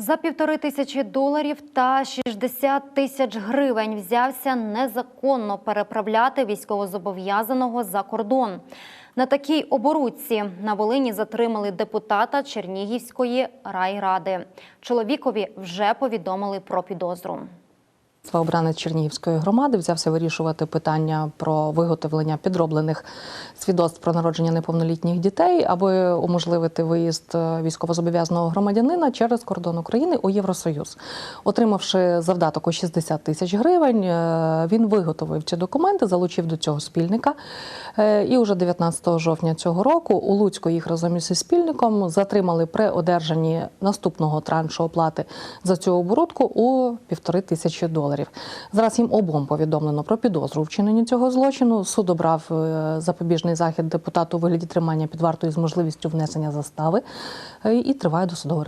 За півтори тисячі доларів та 60 тисяч гривень взявся незаконно переправляти військовозобов'язаного за кордон. На такій оборудці на Волині затримали депутата Чернігівської райради. Чоловікові вже повідомили про підозру. Обранець Чернігівської громади взявся вирішувати питання про виготовлення підроблених свідоцтв про народження неповнолітніх дітей, аби уможливити виїзд е, військовозобов'язаного громадянина через кордон України у Євросоюз. Отримавши завдаток у 60 тисяч гривень, е, він виготовив ці документи, залучив до цього спільника. Е, І уже 19 жовтня цього року у Луцьку їх разом із спільником затримали при одержанні наступного траншу оплати за цю оборудку у півтори тисячі доларів. Зараз їм обом повідомлено про підозру вчинення цього злочину. Суд обрав е, запобіжний захід депутату у вигляді тримання під вартою з можливістю внесення застави е, і триває досудове розслідування.